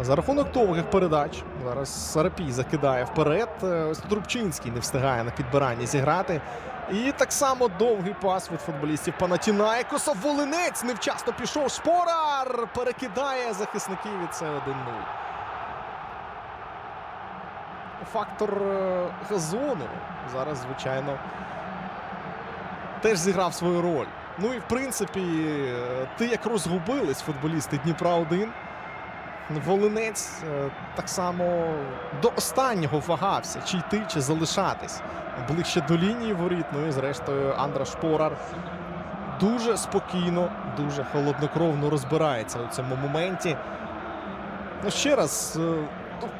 За рахунок довгих передач. Зараз Сарапій закидає вперед. Е, Ось тут Рубчинський не встигає на підбиранні зіграти. І так само довгий пас від футболістів Панатінаєкоса. Волинець невчасно пішов. Шпорар перекидає захисників і це 1-0. Фактор е, газону зараз, звичайно, теж зіграв свою роль. Ну і в принципі, е, ти як розгубились футболісти Дніпра 1 Волинець е, так само до останнього вагався, чи йти, чи залишатись ближче до лінії воріт. Ну і зрештою Андра Шпорар дуже спокійно, дуже холоднокровно розбирається у цьому моменті. Ну, ще раз, е,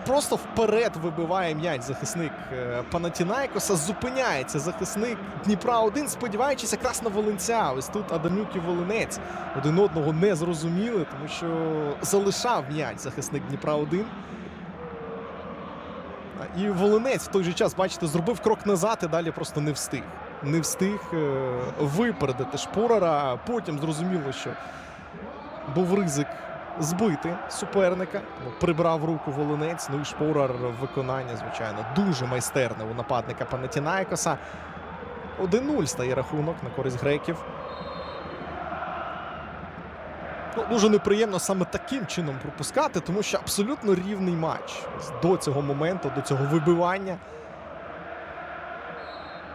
просто вперед вибиває м'яч захисник е, Панатінайкоса. Зупиняється захисник Дніпра 1 сподіваючись якраз на Волинця. Ось тут Адамюк і Волинець один одного не зрозуміли, тому що залишав м'яч захисник Дніпра 1 І Волинець в той же час, бачите, зробив крок назад і далі просто не встиг. Не встиг е, випередити Шпорера. Потім зрозуміло, що був ризик збити суперника. Ну, Прибрав руку Волинець. Ну і Шпорар в виконанні, звичайно, дуже майстерне у нападника Панатінайкоса. 1-0 стає рахунок на користь греків. Ну, дуже неприємно саме таким чином пропускати, тому що абсолютно рівний матч до цього моменту, до цього вибивання.